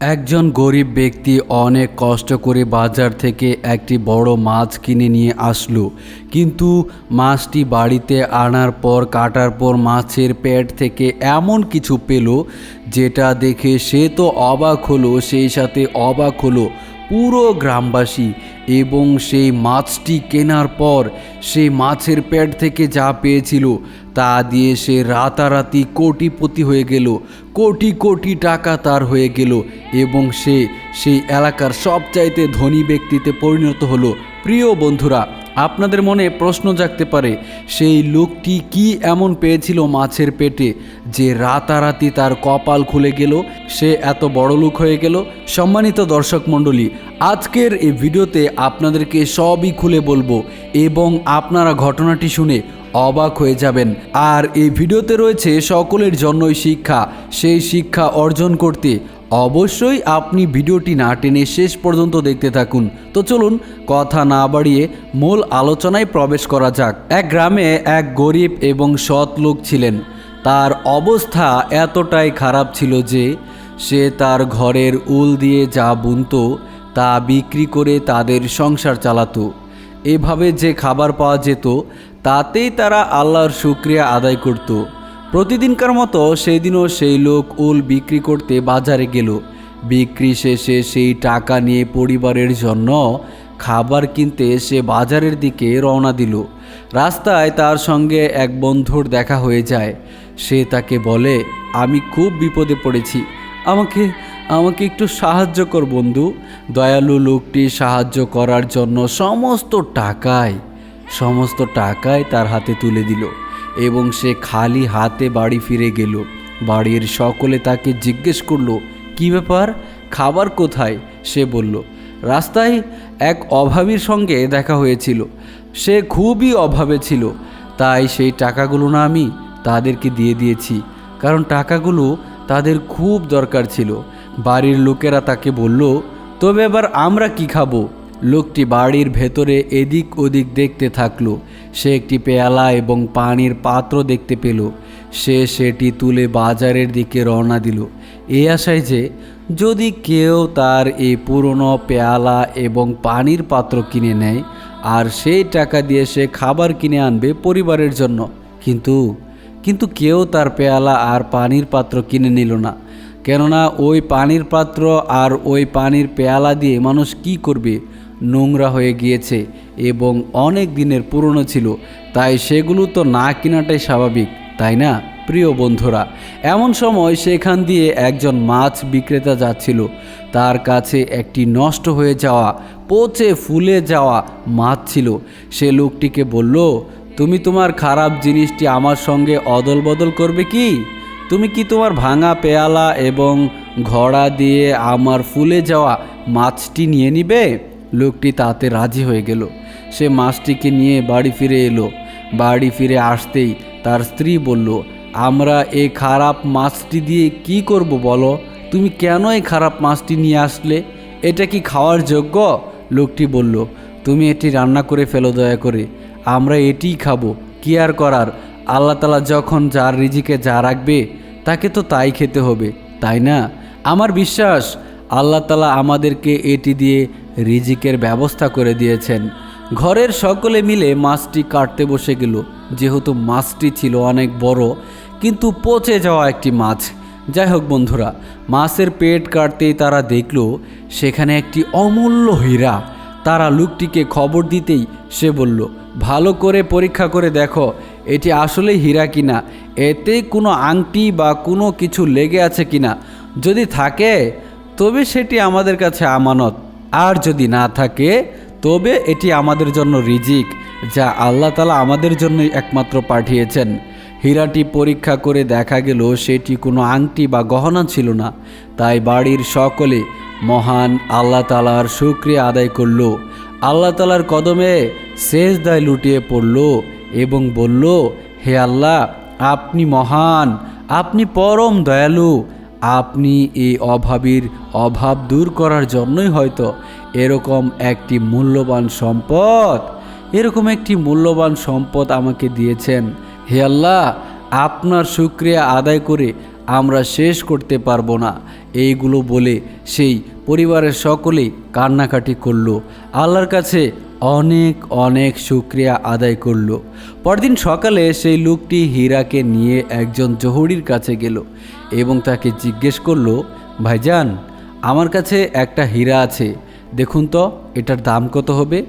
একজন গরিব ব্যক্তি অনেক কষ্ট করে বাজার থেকে একটি বড় মাছ কিনে নিয়ে আসলো। কিন্তু মাছটি বাড়িতে আনার পর, কাটার পর মাছের পেট থেকে এমন কিছু পেল যেটা দেখে সে তো অবাক হলো, সেই সাথে অবাক হলো পুরো গ্রামবাসী এবং সেই মাছটি কেনার পর সেই মাছের পেট থেকে যা পেয়েছিল তা দিয়ে সে রাতারাতি কোটিপতি হয়ে গেল, কোটি কোটি টাকা তার হয়ে গেল এবং সে সেই এলাকার সবচাইতে ধনী ব্যক্তিতে পরিণত হলো। প্রিয় বন্ধুরা, আপনাদের মনে প্রশ্ন জাগতে পারে, সেই লোকটি কি এমন পেয়েছিল মাছের পেটে যে রাতারাতি তার কপাল খুলে গেল, সে এত বড় লোক হয়ে গেল? সম্মানিত দর্শক মণ্ডলী, আজকের এই ভিডিওতে আপনাদেরকে সবই খুলে বলব এবং আপনারা ঘটনাটি শুনে অবাক হয়ে যাবেন। আর এই ভিডিওতে রয়েছে সকলের জন্যই শিক্ষা, সেই শিক্ষা অর্জন করতে। অবশ্যই আপনি ভিডিওটি না টেনে শেষ পর্যন্ত দেখতে থাকুন। তো চলুন, কথা না বাড়িয়ে মূল আলোচনায় প্রবেশ করা যাক। এক গ্রামে এক গরিব এবং সৎ লোক ছিলেন। তার অবস্থা এতটাই খারাপ ছিল যে সে তার ঘরের উল দিয়ে যা বুনত, তা বিক্রি করে তাদের সংসার চালাতো। এভাবে যে খাবার পাওয়া যেত তাতেই তারা আল্লাহর শুক্রিয়া আদায় করত। প্রতিদিনকার মতো সেই দিনও সেই লোক উল বিক্রি করতে বাজারে গেল। বিক্রি শেষে সেই টাকা নিয়ে পরিবারের জন্য খাবার কিনতে সে বাজারের দিকে রওনা দিল। রাস্তায় তার সঙ্গে এক বন্ধুর দেখা হয়ে যায়। সে তাকে বলে, আমি খুব বিপদে পড়েছি। আমাকে আমাকে একটু সাহায্য কর বন্ধু। দয়ালু লোকটি সাহায্য করার জন্য সমস্ত টাকায় সমস্ত টাকায় তার হাতে তুলে দিল এবং সে খালি হাতে বাড়ি ফিরে গেল। বাড়ির সকলে তাকে জিজ্ঞেস করল, কি ব্যাপার? খাবার কোথায়? সে বলল, রাস্তায় এক অভাবীর সঙ্গে দেখা হয়েছিল। সে খুবই অভাবে ছিল। তাই সেই টাকাগুলো না আমি তাদেরকে দিয়ে দিয়েছি। কারণ টাকাগুলো তাদের খুব দরকার ছিল। বাড়ির লোকেরা তাকে বলল, তবে এবার আমরা কি খাব? লোকটি বাড়ির ভেতরে এদিক ওদিক দেখতে থাকল। সে একটি পেয়ালা এবং পানির পাত্র দেখতে পেল। সে সেটি তুলে বাজারের দিকে রওনা দিল। এই আশায় যে, যদি কেউ তার এই পুরনো পেয়ালা এবং পানির পাত্র কিনে নেয়, আর সেই টাকা দিয়ে সে খাবার কিনে আনবে পরিবারের জন্য। কিন্তু কিন্তু কেউ তার পেয়ালা আর পানির পাত্র কিনে নিল না। কেননা ওই পানির পাত্র আর ওই পানির পেয়ালা দিয়ে মানুষ কি করবে? নোংরা হয়ে গিয়েছে এবং অনেক দিনের পুরনো ছিল, তাই সেগুলো তো না কেনাটাই স্বাভাবিক, তাই না, প্রিয় বন্ধুরা? এমন সময় সেখান দিয়ে একজন মাছ বিক্রেতা যাচ্ছিল। তার কাছে একটি নষ্ট হয়ে যাওয়া, পচে ফুলে যাওয়া মাছ ছিল। সে লোকটিকে বলল, তুমি তোমার খারাপ জিনিসটি আমার সঙ্গে অদল বদল করবে কি? তুমি কি তোমার ভাঙা পেয়ালা এবং ঘোড়া দিয়ে আমার ফুলে যাওয়া মাছটি নিয়ে নিবে? লোকটি তাতে রাজি হয়ে গেল। সে মাছটিকে নিয়ে বাড়ি ফিরে এলো। বাড়ি ফিরে আসতেই তার স্ত্রী বলল, আমরা এই খারাপ মাছটি দিয়ে কি করব বলো? তুমি কেন এই খারাপ মাছটি নিয়ে আসলে? এটা কি খাওয়ার যোগ্য? লোকটি বলল, তুমি এটি রান্না করে ফেলো দয়া করে। আমরা এটিই খাব। কি আর করার? আল্লাহ তালা যখন যার রিজিকে যা রাখবে, তাকে তো তাই খেতে হবে, তাই না? আমার বিশ্বাস, আল্লাহ তালা আমাদেরকে এটি দিয়ে রিজিকের ব্যবস্থা করে দিয়েছেন। ঘরের সকলে মিলে মাছটি কাটতে বসে গেল। যেহেতু মাছটি ছিল অনেক বড়, কিন্তু পচে যাওয়া একটি মাছ। যাই হোক বন্ধুরা, মাছের পেট কাটতেই তারা দেখল, সেখানে একটি অমূল্য হীরা। তারা লোকটিকে খবর দিতেই সে বলল, ভালো করে পরীক্ষা করে দেখো, এটি আসলে হীরা কিনা? এতে কোনো আংটি বা কোনো কিছু লেগে আছে কিনা? যদি থাকে, তবে সেটি আমাদের কাছে আমানত। আর যদি না থাকে, তবে এটি আমাদের জন্য রিজিক, যা আল্লাহ তালা আমাদের জন্যই একমাত্র পাঠিয়েছেন। হীরাটি পরীক্ষা করে দেখা গেল সেটি কোনো আংটি বা গহনা ছিল না। তাই বাড়ির সকলে মহান আল্লাহ তালার শুক্রিয়া আদায় করল। আল্লাহ তালার কদমে শেষ দায় লুটিয়ে পড়ল এবং বলল, হে আল্লাহ, আপনি মহান, আপনি পরম দয়ালু আপনি এই অভাবীর অভাব দূর করার জন্যই হয়তো এরকম একটি মূল্যবান সম্পদ, এরকম একটি মূল্যবান সম্পদ আমাকে দিয়েছেন। হে আল্লাহ, আপনার শুক্রিয়া আদায় করে আমরা শেষ করতে পারব না। এইগুলো বলে সেই পরিবারের সকলেই কান্নাকাটি করল। আল্লাহর কাছে অনেক অনেক শুক্রিয়া আদায় করল। পরদিন সকালে সেই লোকটি হীরাকে নিয়ে একজন জহুরির কাছে গেল। এবং তাকে জিজ্ঞেস করল, ভাইজান, আমার কাছে একটা হীরা আছে। দেখুন তো, এটার দাম কত হবে?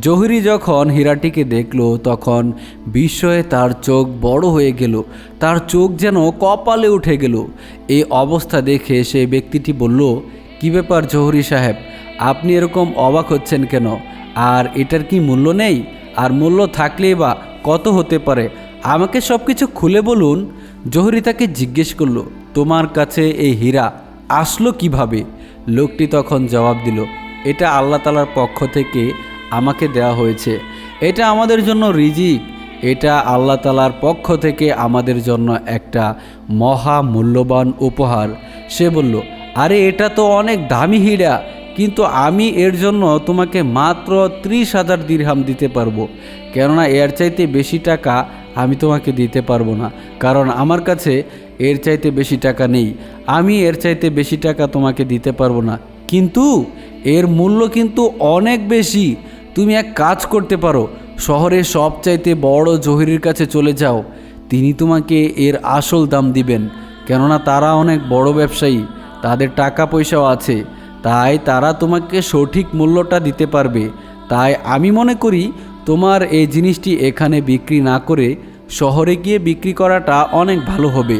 জহুরি যখন হীরাটিকে দেখল, তখন বিস্ময়ে তার চোখ বড় হয়ে গেল। তার চোখ যেন কপালে উঠে গেল। এই অবস্থা দেখে সেই ব্যক্তিটি বলল, কি ব্যাপার জহুরি সাহেব, আপনি এরকম অবাক হচ্ছেন কেন? আর এটার কি মূল্য নেই? আর মূল্য থাকলেই বা কত হতে পারে? আমাকে সব কিছু খুলে বলুন। জহুরি তাকে জিজ্ঞেস করল তোমার কাছে এই হীরা আসলো কীভাবে? লোকটি তখন জবাব দিল, এটা আল্লাহ তালার পক্ষ থেকে আমাকে দেওয়া হয়েছে। এটা আমাদের জন্য রিজিক। এটা আল্লাহ তালার পক্ষ থেকে আমাদের জন্য একটা মহা মূল্যবান উপহার। সে বলল, আরে, এটা তো অনেক দামি হীরা, কিন্তু আমি এর জন্য তোমাকে মাত্র ত্রিশ হাজার দিরহাম দিতে পারব। কেননা এর চাইতে বেশি টাকা আমি তোমাকে দিতে পারব না, কারণ আমার কাছে এর চাইতে বেশি টাকা নেই। আমি এর চাইতে বেশি টাকা তোমাকে দিতে পারব না। কিন্তু এর মূল্য কিন্তু অনেক বেশি। তুমি এক কাজ করতে পারো। শহরের সবচাইতে বড় জহিরের কাছে চলে যাও। তিনি তোমাকে এর আসল দাম দিবেন। কেননা তারা অনেক বড় ব্যবসায়ী। তাদের টাকা পয়সাও আছে। তাই তারা তোমাকে সঠিক মূল্যটা দিতে পারবে। তাই আমি মনে করি, তোমার এই জিনিসটি এখানে বিক্রি না করে শহরে গিয়ে বিক্রি করাটা অনেক ভালো হবে।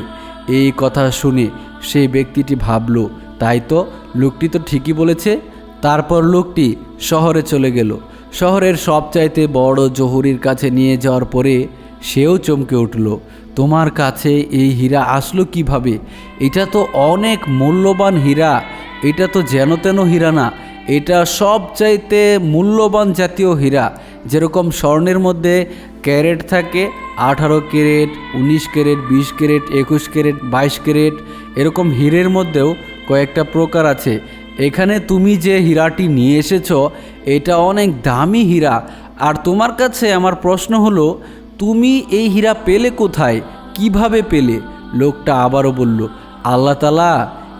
এই কথা শুনে সেই ব্যক্তিটি ভাবল, তাই তো, লোকটি তো ঠিকই বলেছে। তারপর লোকটি শহরে চলে গেল। শহরের সবচাইতে বড় জহুরির কাছে নিয়ে যাওয়ার পরে সেও চমকে উঠল, তোমার কাছে এই হীরা আসলো কীভাবে? এটা তো অনেক মূল্যবান হীরা। এটা তো যেন তেন হীরা না। এটা সবচাইতে মূল্যবান জাতীয় হীরা। যেরকম স্বর্ণের মধ্যে ক্যারেট থাকে আঠারো ক্যারেট, উনিশ ক্যারেট, বিশ ক্যারেট, একুশ ক্যারেট, বাইশ ক্যারেট, এরকম হীরের মধ্যেও কয়েকটা প্রকার আছে। এখানে তুমি যে হীরাটি নিয়ে এসেছ, এটা অনেক দামি হীরা। আর তোমার কাছে আমার প্রশ্ন হলো, তুমি এই হীরা পেলে কোথায়? কীভাবে পেলে? লোকটা আবারও বলল, আল্লাহ তালা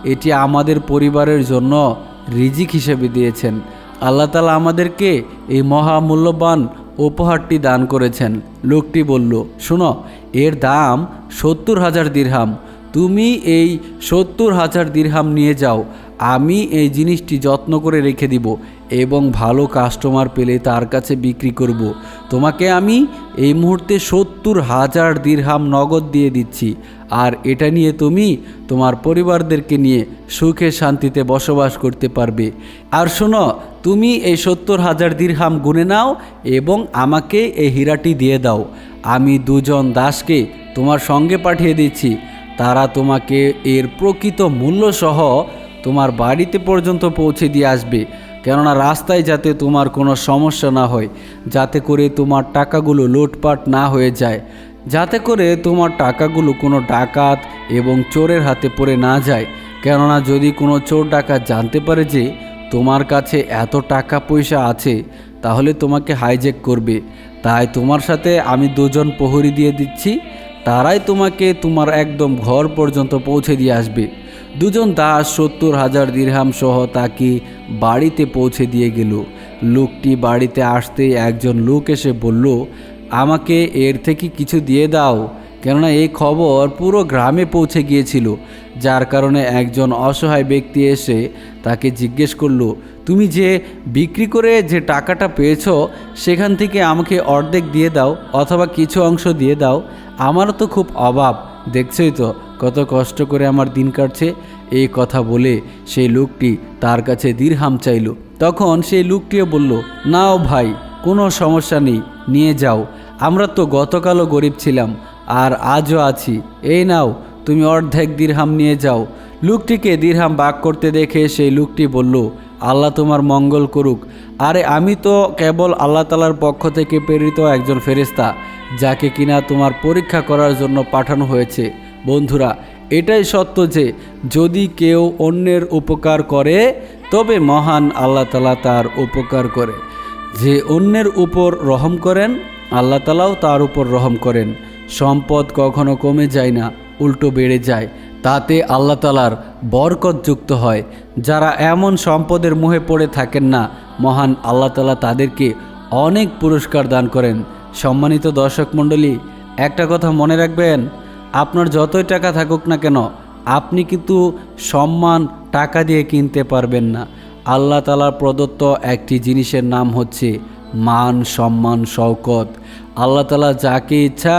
এটি আমাদের পরিবারের জন্য রিজিক হিসেবে দিয়েছেন। আল্লাহ তালা আমাদেরকে এই মহামূল্যবান উপহারটি দান করেছেন। লোকটি বলল, শোনো, এর দাম সত্তর হাজার দিরহাম। তুমি এই সত্তর হাজার দিরহাম নিয়ে যাও। আমি এই জিনিসটি যত্ন করে রেখে দিব এবং ভালো কাস্টমার পেলে তার কাছে বিক্রি করব। তোমাকে আমি এই মুহূর্তে সত্তর হাজার দিরহাম নগদ দিয়ে দিচ্ছি। আর এটা নিয়ে তুমি তোমার পরিবারদেরকে নিয়ে সুখে শান্তিতে বসবাস করতে পারবে। আর শোনো তুমি এই সত্তর হাজার দিরহাম গুনে নাও এবং আমাকে এই হীরাটি দিয়ে দাও। আমি দুজন দাসকে তোমার সঙ্গে পাঠিয়ে দিচ্ছি। তারা তোমাকে এর প্রকৃত মূল্যসহ তোমার বাড়িতে পর্যন্ত পৌঁছে দিয়ে আসবে, কেননা রাস্তায় যাতে তোমার কোনো সমস্যা না হয়, যাতে করে তোমার টাকাগুলো লুটপাট না হয়ে যায়, যাতে করে তোমার টাকাগুলো কোনো ডাকাত এবং চোরের হাতে পড়ে না যায়। কেননা যদি কোনো চোর ডাকাত জানতে পারে যে তোমার কাছে এত টাকা পয়সা আছে, তাহলে তোমাকে হাইজেক করবে। তাই তোমার সাথে আমি দুজন প্রহরী দিয়ে দিচ্ছি, তারাই তোমাকে তোমার একদম ঘর পর্যন্ত পৌঁছে দিয়ে আসবে। দুজন দাস সত্তর হাজার দিরহাম সহ তাকে বাড়িতে পৌঁছে দিয়ে গেল। লোকটি বাড়িতে আসতে একজন লোক এসে বলল, আমাকে এর থেকে কিছু দিয়ে দাও। কেননা এই খবর পুরো গ্রামে পৌঁছে গিয়েছিল, যার কারণে একজন অসহায় ব্যক্তি এসে তাকে জিজ্ঞেস করল, তুমি যে বিক্রি করে যে টাকাটা পেয়েছ, সেখান থেকে আমাকে অর্ধেক দিয়ে দাও অথবা কিছু অংশ দিয়ে দাও। আমারও তো খুব অভাব, দেখছই তো কত কষ্ট করে আমার দিন কাটছে। এই কথা বলে সেই লোকটি তার কাছে দীর্হাম চাইল। তখন সেই লোকটিও বলল, নাও ভাই, কোনো সমস্যা নেই, নিয়ে যাও। আমরা তো গতকালও গরিব ছিলাম আর আজও আছি। এই নাও, তুমি অর্ধেক দীর্হাম নিয়ে যাও। লোকটিকে দীর্হাম বাক করতে দেখে সেই লোকটি বলল, আল্লাহ তোমার মঙ্গল করুক। আরে আমি তো কেবল আল্লাহ তালার পক্ষ থেকে প্রেরিত একজন ফেরেস্তা যাকে কিনা তোমার পরীক্ষা করার জন্য পাঠানো হয়েছে। বন্ধুরা, এটাই সত্য যে, যদি কেউ অন্যের উপকার করে, তবে মহান আল্লাহ তালা তার উপকার করে। যে অন্যের উপর রহম করেন, আল্লাহ তালাও তার উপর রহম করেন। সম্পদ কখনো কমে যায় না, উল্টো বেড়ে যায়। তাতে আল্লাহ তালার বরকত যুক্ত হয়। যারা এমন সম্পদের মুহে পড়ে থাকেন না, মহান আল্লাহ তালা তাদেরকে অনেক পুরস্কার দান করেন। সম্মানিত দর্শক মণ্ডলী, একটা কথা মনে রাখবেন, আপনার যতই টাকা থাকুক না কেন, আপনি কিন্তু সম্মান টাকা দিয়ে কিনতে পারবেন না। আল্লাহ তালার প্রদত্ত একটি জিনিসের নাম হচ্ছে মান, সম্মান, শওকত। আল্লাহ তালা যাকে ইচ্ছা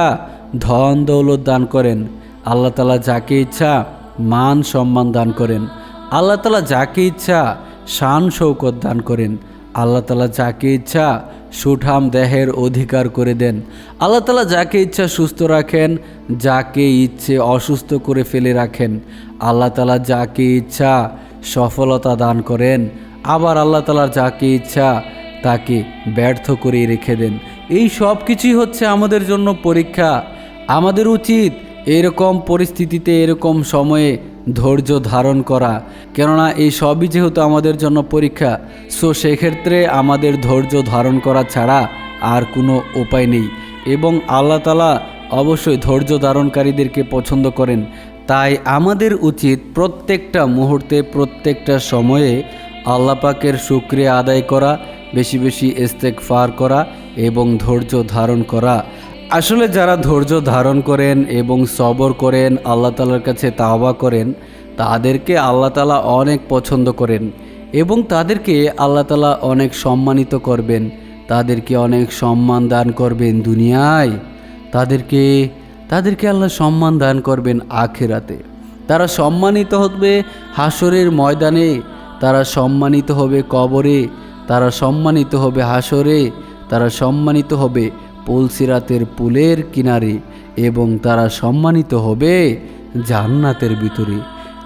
ধন দৌলত দান করেন। আল্লাহ তালা যাকে ইচ্ছা মান সম্মান দান করেন। আল্লাহ তালা যাকে ইচ্ছা শান শৌকত দান করেন। আল্লাহ তালা যাকে ইচ্ছা সুঠাম দেহের অধিকার করে দেন। আল্লাহ তালা যাকে ইচ্ছা সুস্থ রাখেন, যাকে ইচ্ছে অসুস্থ করে ফেলে রাখেন। আল্লাহ তালা যাকে ইচ্ছা সফলতা দান করেন। আবার আল্লাহ তালার যাকে ইচ্ছা তাকে ব্যর্থ করে রেখে দেন। এই সব কিছুই হচ্ছে আমাদের জন্য পরীক্ষা। আমাদের উচিত এরকম পরিস্থিতিতে, এরকম সময়ে ধৈর্য ধারণ করা। কেননা এই সবই যেহেতু আমাদের জন্য পরীক্ষা, সো সেক্ষেত্রে আমাদের ধৈর্য ধারণ করা ছাড়া আর কোনো উপায় নেই। এবং আল্লাহ তালা অবশ্যই ধৈর্য ধারণকারীদেরকে পছন্দ করেন। তাই আমাদের উচিত প্রত্যেকটা মুহূর্তে, প্রত্যেকটা সময়ে আল্লাহ পাকের শুক্রিয়া আদায় করা, বেশি বেশি ইস্তেকফার করা এবং ধৈর্য ধারণ করা। আসলে যারা ধৈর্য ধারণ করেন এবং সবর করেন, আল্লাহ তালার কাছে তাওবা করেন, তাদেরকে আল্লাহ তালা অনেক পছন্দ করেন এবং তাদেরকে আল্লাহ তালা অনেক সম্মানিত করবেন। তাদেরকে অনেক সম্মান দান করবেন দুনিয়ায়। তাদেরকে তাদেরকে আল্লাহ সম্মান দান করবেন আখেরাতে। তারা সম্মানিত হবে হাসরের ময়দানে, তারা সম্মানিত হবে কবরে, তারা সম্মানিত হবে হাসরে তারা সম্মানিত হবে পুলসিরাতের পুলের কিনারে এবং তারা সম্মানিত হবে জান্নাতের ভিতরে।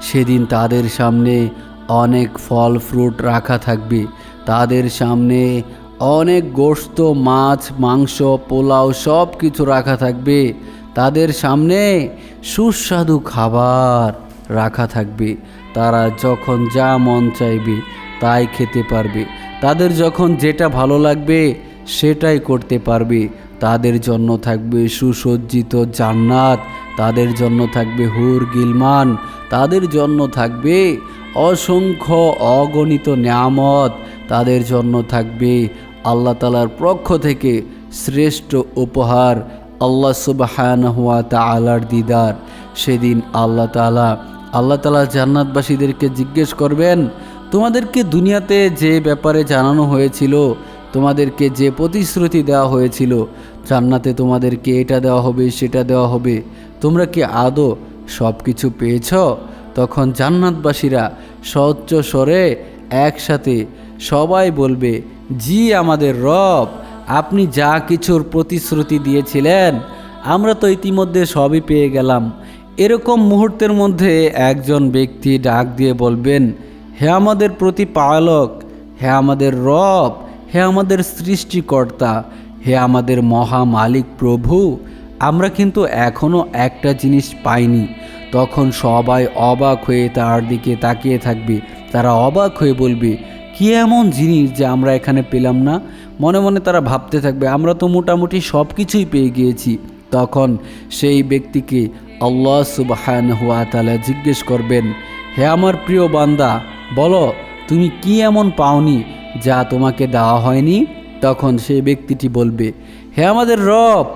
সেদিন তাদের সামনে অনেক ফল ফ্রুট রাখা থাকবে। তাদের সামনে অনেক গোস্ত মাছ, মাংস, পোলাও সব কিছু রাখা থাকবে। তাদের সামনে সুস্বাদু খাবার রাখা থাকবে। তারা যখন যা মন চাইবে তাই খেতে পারবে। তাদের যখন যেটা ভালো লাগবে সেটাই করতে পারবে। তাদের জন্য থাকবে সুসজ্জিত জান্নাত, তাদের জন্য থাকবে হুর গিলমান, তাদের জন্য থাকবে অসংখ্য অগণিত নিয়ামত, তাদের জন্য থাকবে আল্লাহ তালার পক্ষ থেকে শ্রেষ্ঠ উপহার, আল্লাহ সুবাহান হুয়া তালার দিদার। সেদিন আল্লাহ তালা আল্লাহ তালা জান্নাতবাসীদেরকে জিজ্ঞেস করবেন, তোমাদেরকে দুনিয়াতে যে ব্যাপারে জানানো হয়েছিল তোমাদেরকে যে প্রতিশ্রুতি দেওয়া হয়েছিল, জান্নাতে তোমাদেরকে এটা দেওয়া হবে, সেটা দেওয়া হবে। তোমরা কি আদৌ সব কিছু পেয়েছ? তখন জান্নাতবাসীরা স্বচ্ছ স্বরে একসাথে সবাই বলবে, জি, আমাদের রব, আপনি যা কিছুর প্রতিশ্রুতি দিয়েছিলেন, আমরা তো ইতিমধ্যে সবই পেয়ে গেলাম। এরকম মুহূর্তের মধ্যে একজন ব্যক্তি ডাক দিয়ে বলবেন, হে আমাদের প্রতিপালক, হে আমাদের রব হে আমাদের সৃষ্টিকর্তা, হে আমাদের মহা মালিক প্রভু, আমরা কিন্তু এখনও একটা জিনিস পাইনি। তখন সবাই অবাক হয়ে তার দিকে তাকিয়ে থাকবে। তারা অবাক হয়ে বলবে, কি এমন জিনিস যে আমরা এখানে পেলাম না? মনে মনে তারা ভাবতে থাকবে, আমরা তো মোটামুটি সব কিছুই পেয়ে গিয়েছি। তখন সেই ব্যক্তিকে আল্লাহ সুবাহান হুয়া তালা জিজ্ঞেস করবেন, হে আমার প্রিয় বান্দা, বলো তুমি কি এমন পাওনি যা তোমাকে দেওয়া হয়নি, তখন সেই ব্যক্তিটি বলবে, হে আমাদের রব,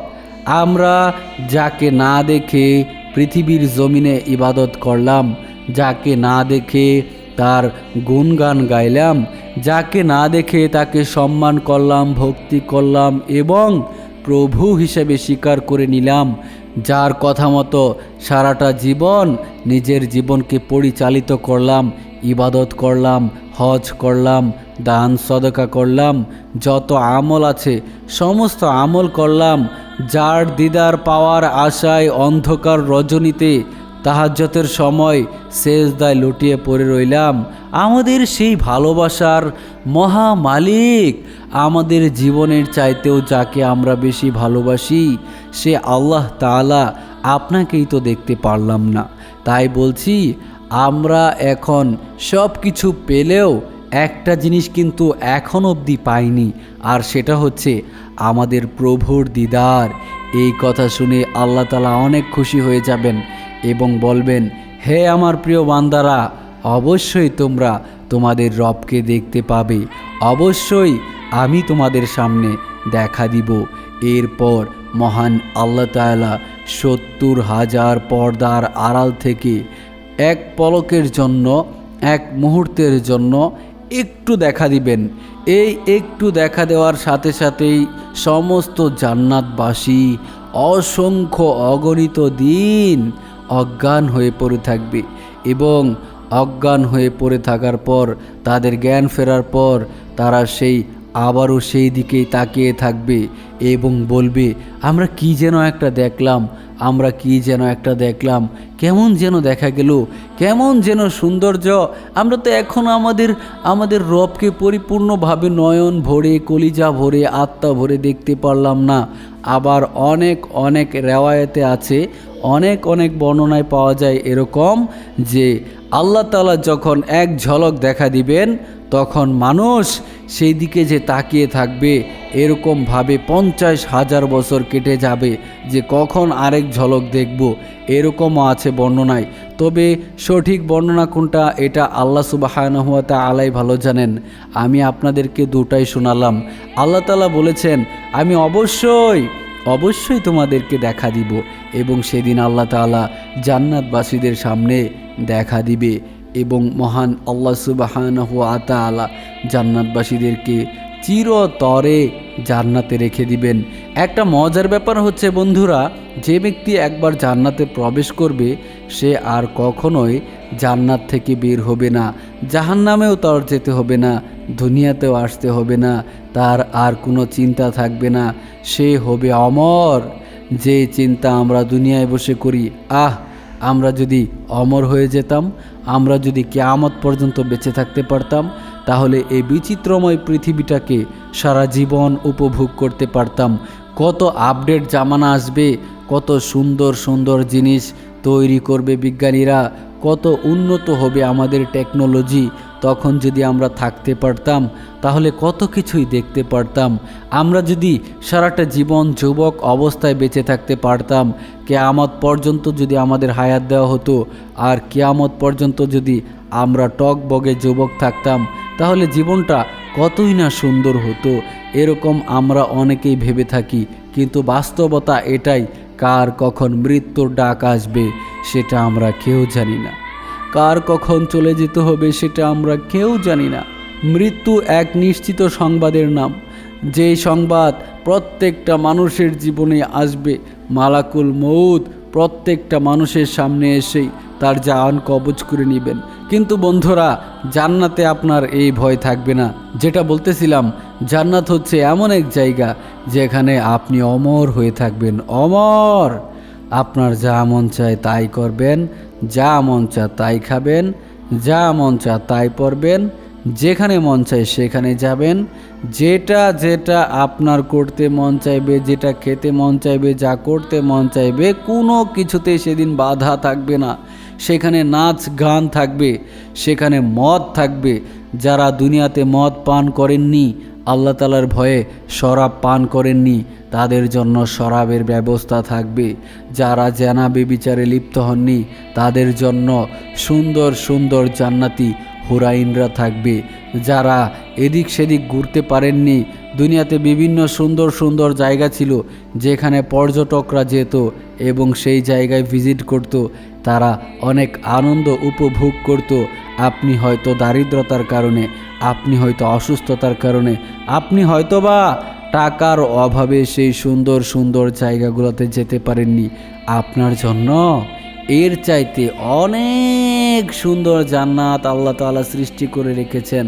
আমরা যাকে না দেখে পৃথিবীর জমিনে ইবাদত করলাম, যাকে না দেখে তার গুণগান গাইলাম, যাকে না দেখে তাকে সম্মান করলাম, ভক্তি করলাম এবং প্রভু হিসেবে স্বীকার করে নিলাম, যার কথা মতো সারাটা জীবন নিজের জীবনকে পরিচালিত করলাম ইবাদত করলাম, হজ করলাম, দান সদকা করলাম, যত আমল আছে, সমস্ত আমল করলাম, যার দিদার পাওয়ার আশায় অন্ধকার রজনীতে তাহাজ্যতের সময় শেষদায় লুটিয়ে পড়ে রইলাম। আমাদের সেই ভালোবাসার মহা মালিক আমাদের জীবনের চাইতেও যাকে আমরা বেশি ভালোবাসি, সে আল্লাহ তাআলা আপনাকেই তো দেখতে পারলাম না। তাই বলছি আমরা এখন সব কিছু পেলেও একটা জিনিস কিন্তু এখন অবধি পাইনি, আর সেটা হচ্ছে আমাদের প্রভুর দিদার। এই কথা শুনে আল্লাহ তালা অনেক খুশি হয়ে যাবেন এবং বলবেন, হে আমার প্রিয় বান্দারা, অবশ্যই তোমরা তোমাদের রবকে দেখতে পাবে। অবশ্যই আমি তোমাদের সামনে দেখা দিব। এরপর মহান আল্লাহ তাআলা সত্তর হাজার পর্দার আড়াল থেকে এক পলকের জন্য, এক মুহূর্তের জন্য একটু দেখা দিবেন। এই একটু দেখা দেওয়ার সাথে সাথেই সমস্ত জান্নাতবাসী অসংখ্য অগণিত দিন অজ্ঞান হয়ে পড়ে থাকবে এবং অজ্ঞান হয়ে পড়ে থাকার পর, তাদের জ্ঞান ফেরার পর তারা সেই আবারও সেই দিকেই তাকিয়ে থাকবে এবং বলবে, আমরা কি যেন একটা দেখলাম, আমরা কি যেন একটা দেখলাম, কেমন যেন দেখা গেল, কেমন যেন সৌন্দর্য, আমরা তো এখন আমাদের আমাদের রবকে পরিপূর্ণভাবে নয়ন ভরে, কলিজা ভরে, আত্মা ভরে দেখতে পারলাম না। আবার অনেক অনেক রেওয়ায়তে আছে, অনেক অনেক বর্ণনায় পাওয়া যায় এরকম যে আল্লাহ তালা যখন এক ঝলক দেখা দিবেন, তখন মানুষ সেই দিকে যে তাকিয়ে থাকবে এরকমভাবে পঞ্চাশ হাজার বছর কেটে যাবে যে কখন আরেক ঝলক দেখব, এরকমও আছে বর্ণনায়। তবে সঠিক বর্ণনা কোনটা, এটা আল্লাহ সুবাহানহুয়াতা আলাই ভালো জানেন। আমি আপনাদেরকে দুটাই শোনালাম। আল্লাহ তালা বলেছেন, আমি অবশ্যই অবশ্যই তোমাদেরকে দেখা দিব এবং সেদিন আল্লাহ তালা জান্নাতবাসীদের সামনে দেখা দিবে এবং মহান আল্লাহ আতা আতালা জান্নাতবাসীদেরকে চিরতরে জান্নাতে রেখে দিবেন। একটা মজার ব্যাপার হচ্ছে বন্ধুরা, যে ব্যক্তি একবার জান্নাতে প্রবেশ করবে সে আর কখনোই জান্নাত থেকে বের হবে না, জাহান্নামেও তার যেতে হবে না, দুনিয়াতেও আসতে হবে না, তার আর কোনো চিন্তা থাকবে না, সে হবে অমর। যে চিন্তা আমরা দুনিয়ায় বসে করি, আহ, আমরা যদি অমর হয়ে যেতাম, আমরা যদি কেয়ামত পর্যন্ত বেঁচে থাকতে পারতাম, তাহলে এই বিচিত্রময় পৃথিবীটাকে সারা জীবন উপভোগ করতে পারতাম। কত আপডেট জামানা আসবে, কত সুন্দর সুন্দর জিনিস তৈরি করবে বিজ্ঞানীরা, কত উন্নত হবে আমাদের টেকনোলজি তখন যদি আমরা থাকতে পারতাম, তাহলে কত কিছুই দেখতে পারতাম। আমরা যদি সারাটা জীবন যুবক অবস্থায় বেঁচে থাকতে পারতাম, কেয়ামত পর্যন্ত যদি আমাদের হায়াত দেওয়া হতো, আর কেয়ামত পর্যন্ত যদি আমরা টক বগে যুবক থাকতাম, তাহলে জীবনটা কতই না সুন্দর হতো। এরকম আমরা অনেকেই ভেবে থাকি, কিন্তু বাস্তবতা এটাই কার কখন মৃত্যুর ডাক আসবে সেটা আমরা কেউ জানি না। কার কখন চলে যেতে হবে সেটা আমরা কেউ জানি না। মৃত্যু এক নিশ্চিত সংবাদের নাম। যেই সংবাদ প্রত্যেকটা মানুষের জীবনে আসবে, মালাকুল মৌত প্রত্যেকটা মানুষের সামনে এসেই তার জান কবজ করে নেবেন। কিন্তু বন্ধুরা, জান্নাতে আপনার এই ভয় থাকবে না। যেটা বলতেছিলাম, জান্নাত হচ্ছে এমন এক জায়গা যেখানে আপনি অমর হয়ে থাকবেন। অমর! আপনার যা মন চায় তাই করবেন, যা মন চায় তাই খাবেন, যা মন চায় তাই পরবেন যেখানে মন চায় সেখানে যাবেন। যেটা যেটা আপনার করতে মন চাইবে, যেটা খেতে মন চাইবে, যা করতে মন চাইবে, কোনো কিছুতে সেদিন বাধা থাকবে না। সেখানে নাচ গান থাকবে, সেখানে মদ থাকবে। যারা দুনিয়াতে মদ পান করেননি, আল্লাহ তালার ভয়ে শরাব পান করেননি, তাদের জন্য শরাবের ব্যবস্থা থাকবে। যারা জানাবে বিচারে লিপ্ত হননি, তাদের জন্য সুন্দর সুন্দর জান্নাতি হুরাইনরা থাকবে, যারা এদিক সেদিক ঘুরতে পারেননি। দুনিয়াতে বিভিন্ন সুন্দর সুন্দর জায়গা ছিল, যেখানে পর্যটকরা যেত এবং সেই জায়গায় ভিজিট করত। তারা অনেক আনন্দ উপভোগ করত। আপনি হয়তো দারিদ্রতার কারণে, আপনি হয়তো অসুস্থতার কারণে, আপনি হয়তো বা টাকার অভাবে সেই সুন্দর সুন্দর জায়গাগুলোতে যেতে পারেননি। আপনার জন্য এর চাইতে অনেক সুন্দর জান্নাত আল্লাহ তালা সৃষ্টি করে রেখেছেন।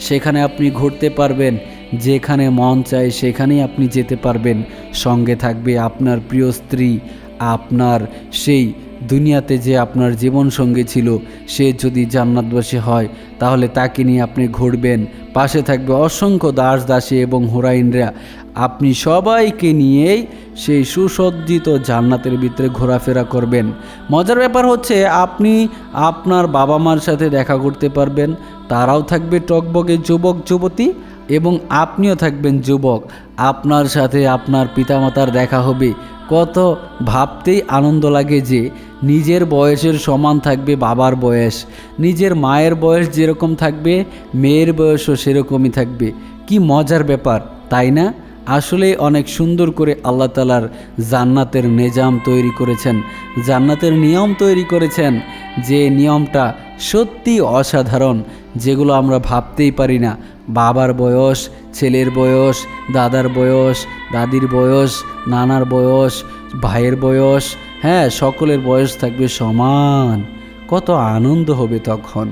সেখানে আপনি ঘুরতে পারবেন, যেখানে মন চায় সেখানেই আপনি যেতে পারবেন। সঙ্গে থাকবে আপনার প্রিয় স্ত্রী, আপনার সেই দুনিয়াতে যে আপনার জীবন সঙ্গী ছিল, সে যদি জান্নাতবাসী হয়, তাহলে তাকে নিয়ে আপনি ঘুরবেন। পাশে থাকবে অসংখ্য দাস দাসী এবং হুরাইনরা। আপনি সবাইকে নিয়েই সেই সুসজ্জিত জান্নাতের ভিতরে ঘোরাফেরা করবেন। মজার ব্যাপার হচ্ছে, আপনি আপনার বাবা মার সাথে দেখা করতে পারবেন। তারাও থাকবে টকবগে যুবক, যুবতী এবং আপনিও থাকবেন যুবক। আপনার সাথে আপনার পিতামাতার দেখা হবে। কত ভাবতেই আনন্দ লাগে যে নিজের বয়সের সমান থাকবে বাবার বয়স, নিজের মায়ের বয়স যেরকম থাকবে, মেয়ের বয়সও সেরকমই থাকবে। কি মজার ব্যাপার, তাই না? আসলে অনেক সুন্দর করে আল্লাহ তালার জান্নাতের নিজাম তৈরি করেছেন, জান্নাতের নিয়ম তৈরি করেছেন যে নিয়মটা সত্যি অসাধারণ, যেগুলো আমরা ভাবতেই পারি না। বাবার বয়স, ছেলের বয়স, দাদার বয়স, দাদির বয়স, নানার বয়স, ভাইয়ের বয়স হ্যাঁ সকলের বয়স থাকবে সমান। কত আনন্দ হবে তখন।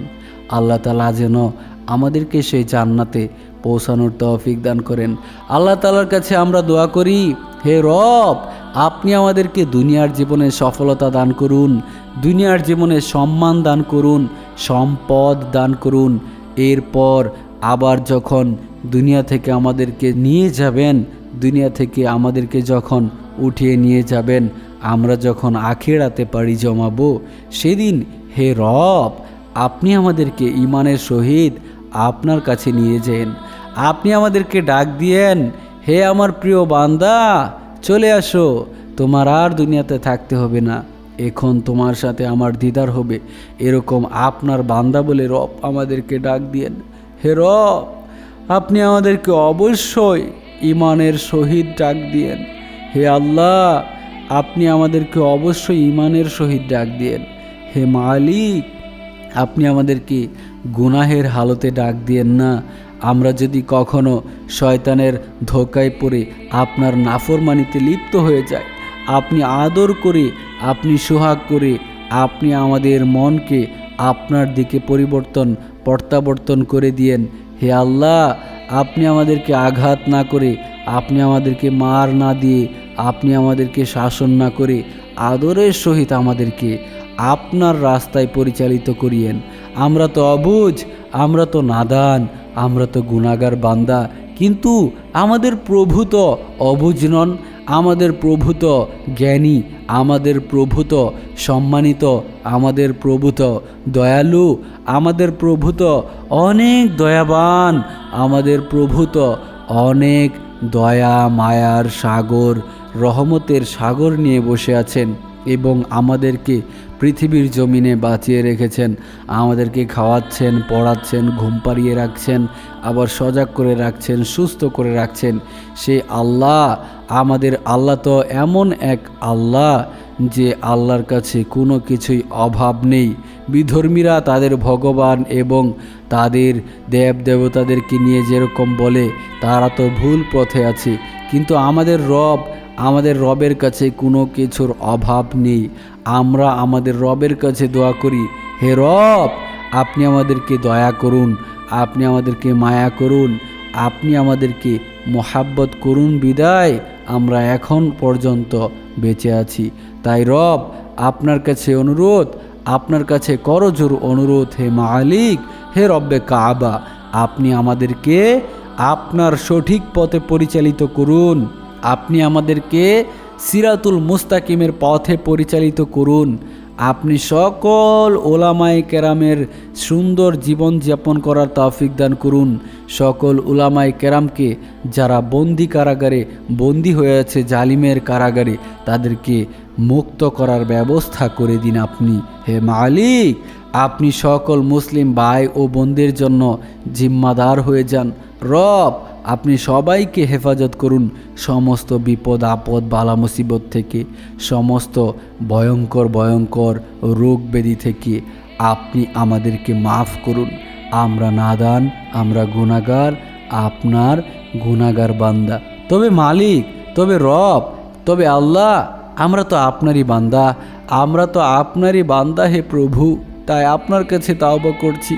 আল্লাহ তালা যেন আমাদেরকে সেই জান্নাতে পৌঁছানোর তৌফিক দান করেন। আল্লাহ তালার কাছে আমরা দোয়া করি, হে রব, আপনি আমাদেরকে দুনিয়ার জীবনে সফলতা দান করুন, দুনিয়ার জীবনে সম্মান দান করুন, সম্পদ দান করুন। এরপর আবার যখন দুনিয়া থেকে আমাদেরকে নিয়ে যাবেন, দুনিয়া থেকে আমাদেরকে যখন উঠিয়ে নিয়ে যাবেন, আমরা যখন আখেরাতে পারি জমাবো, সেদিন, হে রব, আপনি আমাদেরকে ইমানের সহিত আপনার কাছে নিয়ে যেন। আপনি আমাদেরকে ডাক দিয়েন, হে আমার প্রিয় বান্দা, চলে আসো। তোমার আর দুনিয়াতে থাকতে হবে না। এখন তোমার সাথে আমার দিদার হবে। এরকম আপনার বান্দা বলে রব আমাদেরকে ডাক দিয়েন। হে রব, আপনি আমাদেরকে অবশ্যই ইমানের সহিত ডাক দিয়েন। হে আল্লাহ, আপনি আমাদেরকে অবশ্যই ইমানের সহিত ডাক দিয়েন। হে মালিক, আপনি আমাদেরকে গুনাহের হালতে ডাক দিয়েন না। আমরা যদি কখনো শয়তানের ধোকায় পড়ে আপনার নাফরমানিতে লিপ্ত হয়ে যায় আপনি আদর করে, আপনি সোহাগ করে, আপনি আমাদের মনকে আপনার দিকে পরিবর্তন, প্রত্যাবর্তন করে দিয়েন। হে আল্লাহ, আপনি আমাদেরকে আঘাত না করে, আপনি আমাদেরকে মার না দিয়ে, আপনি আমাদেরকে শাসন না করে আদরের সহিত আমাদেরকে আপনার রাস্তায় পরিচালিত করিয়েন। আমরা তো অবুঝ আমরা তো নাদান আমরা তো গুণাগার বান্দা, কিন্তু আমাদের প্রভু তো অবুঝ নন, আমাদের প্রভু তো জ্ঞানী, আমাদের প্রভু তো সম্মানিত, আমাদের প্রভূত দয়ালু, আমাদের প্রভু তো অনেক দয়াবান, আমাদের প্রভূত অনেক দয়া মায়ার সাগর, রহমতের সাগর নিয়ে বসে আছেন। এবং আমাদেরকে পৃথিবীর জমিনে বাঁচিয়ে রেখেছেন। আমাদেরকে খাওয়াচ্ছেন, পড়াচ্ছেন, ঘুম পাড়িয়ে রাখছেন, আবার সজাগ করে রাখছেন, সুস্থ করে রাখছেন। সে আল্লাহ, আমাদের আল্লাহ তো এমন এক আল্লাহ যে আল্লাহর কাছে কোনো কিছুই অভাব নেই। বিধর্মীরা তাদের ভগবান এবং তাদের দেব দেবতাদেরকে নিয়ে যেরকম বলে, তারা তো ভুল পথে আছে। কিন্তু আমাদের রব আমাদের রবের কাছে কোনো কিছুর অভাব নেই। আমরা আমাদের রবের কাছে দোয়া করি, হে রব, আপনি আমাদেরকে দয়া করুন, আপনি আমাদেরকে মায়া করুন, আপনি আমাদেরকে মোহাব্বত করুন, বিদায়। আমরা এখন পর্যন্ত বেঁচে আছি। তাই রব, আপনার কাছে অনুরোধ, আপনার কাছে করজোর অনুরোধ, হে মালিক, হে রব্বে কাবা, আপনি আমাদেরকে আপনার সঠিক পথে পরিচালিত করুন। আপনি আমাদেরকে সিরাতুল মুস্তাকিমের পথে পরিচালিত করুন। আপনি সকল ওলামাই কেরামের সুন্দর জীবন যাপন করার তৌফিক দান করুন। সকল ওলামাই কেরামকে যারা বন্দি কারাগারে বন্দি হয়ে আছে জালিমের কারাগারে, তাদেরকে মুক্ত করার ব্যবস্থা করে দিন আপনি। হে মালিক, আপনি সকল মুসলিম ভাই ও বোনদের জন্য জিম্মাদার হয়ে যান। রব আপনি সবাইকে হেফাজত করুন সমস্ত বিপদ, আপদ, বালা, মুসিবত থেকে, সমস্ত ভয়ঙ্কর ভয়ঙ্কর রোগ ব্যাধি থেকে আপনি আমাদেরকে মাফ করুন। আমরা নাদান, আমরা গুণাগার আপনার গুণাগার বান্দা। তবে মালিক, তবে রব, তবে আল্লাহ, আমরা তো আপনারই বান্দা, আমরা তো আপনারই বান্দা হে প্রভু, তাই আপনার কাছে তাওবা করছি,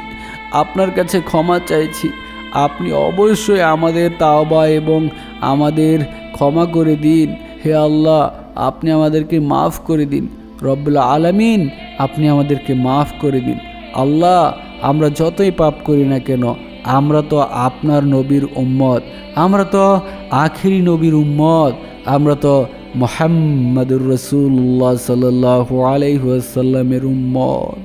আপনার কাছে ক্ষমা চাইছি। আপনি অবশ্যই আমাদের তাওবা এবং আমাদের ক্ষমা করে দিন। হে আল্লাহ, আপনি আমাদেরকে মাফ করে দিন। রব্বুল আলামিন, আপনি আমাদেরকে মাফ করে দিন। আল্লাহ, আমরা যতই পাপ করি না কেন, আমরা তো আপনার নবীর উম্মত। আমরা তো আখিরি নবীর উম্মত। আমরা তো মোহাম্মদুর রসুল্লাহ সাল্লাহ আলাইসাল্লামের উম্মত।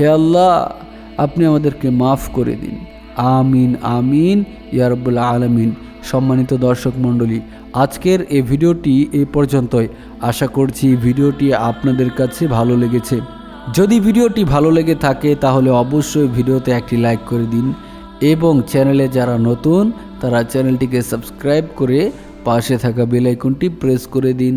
হে আল্লাহ, আপনি আমাদেরকে মাফ করে দিন। আমিন আমিন ইয়ারবুল আলমিন। সম্মানিত দর্শক মণ্ডলী, আজকের এই ভিডিওটি এ পর্যন্তই। আশা করছি ভিডিওটি আপনাদের কাছে ভালো লেগেছে। যদি ভিডিওটি ভালো লেগে থাকে, তাহলে অবশ্যই ভিডিওতে একটি লাইক করে দিন এবং চ্যানেলে যারা নতুন, তারা চ্যানেলটিকে সাবস্ক্রাইব করে পাশে থাকা বেল আইকনটি প্রেস করে দিন।